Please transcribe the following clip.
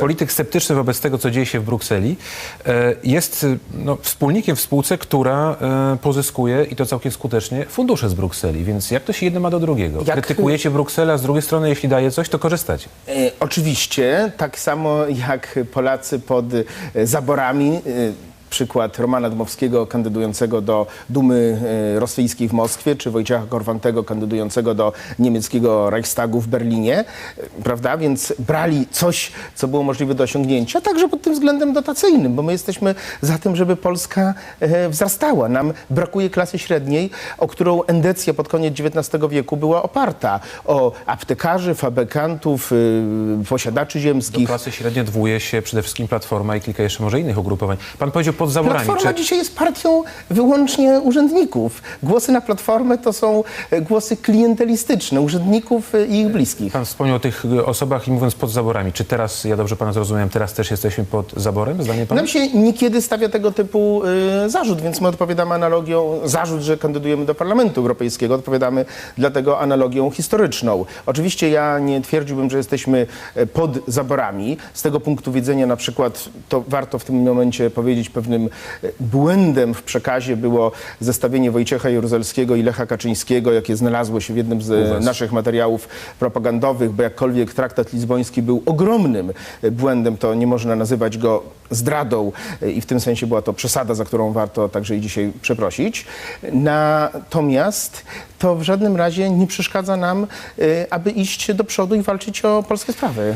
Polityk sceptyczny wobec tego, co dzieje się w Brukseli, e, jest e, no, wspólnikiem w spółce, która e, pozyskuje, i to całkiem skutecznie, fundusze z Brukseli. Więc jak to się jedno ma do drugiego? Jak- Krytykujecie Brukselę, a z drugiej strony, jeśli daje coś, to korzystacie. Oczywiście, tak samo jak Polacy pod zaborami. Przykład Romana Dmowskiego kandydującego do Dumy e, Rosyjskiej w Moskwie, czy Wojciecha Korwantego kandydującego do niemieckiego Reichstagu w Berlinie, e, prawda? Więc brali coś, co było możliwe do osiągnięcia, także pod tym względem dotacyjnym, bo my jesteśmy za tym, żeby Polska e, wzrastała. Nam brakuje klasy średniej, o którą endecja pod koniec XIX wieku była oparta. O aptekarzy, fabrykantów, y, posiadaczy Do ziemskich. klasy średniej odwołuje się przede wszystkim Platforma i kilka jeszcze może innych ugrupowań. Pan powiedział pod zaborami. Platforma dzisiaj jest partią wyłącznie urzędników. Głosy na Platformę to są e, głosy klientelistyczne urzędników e, i ich bliskich. Pan wspomniał o tych e, osobach i mówiąc pod zaborami. Czy teraz, ja dobrze pana zrozumiałem, teraz też jesteśmy pod zaborem, zdaniem pana? Nam się niekiedy stawia tego typu y, zarzut, więc my odpowiadamy analogią, zarzut, że kandydujemy do Parlamentu Europejskiego, odpowiadamy dlatego analogią historyczną. Oczywiście ja nie twierdziłbym, że jesteśmy pod zaborami. Z tego punktu widzenia na przykład, to warto w tym momencie powiedzieć, pewnym e, błędem w przekazie było zestawienie Wojciecha Jaruzelskiego i Lecha Kaczyńskiego, jakie znalazło się w jednym z e, naszych materiałów propagandowych, bo jakkolwiek traktat lizboński był ogromnym e, błędem, to nie można nazywać go zdradą i w tym sensie była to przesada, za którą warto także i dzisiaj przeprosić. Natomiast to w żadnym razie nie przeszkadza nam, aby iść do przodu i walczyć o polskie sprawy.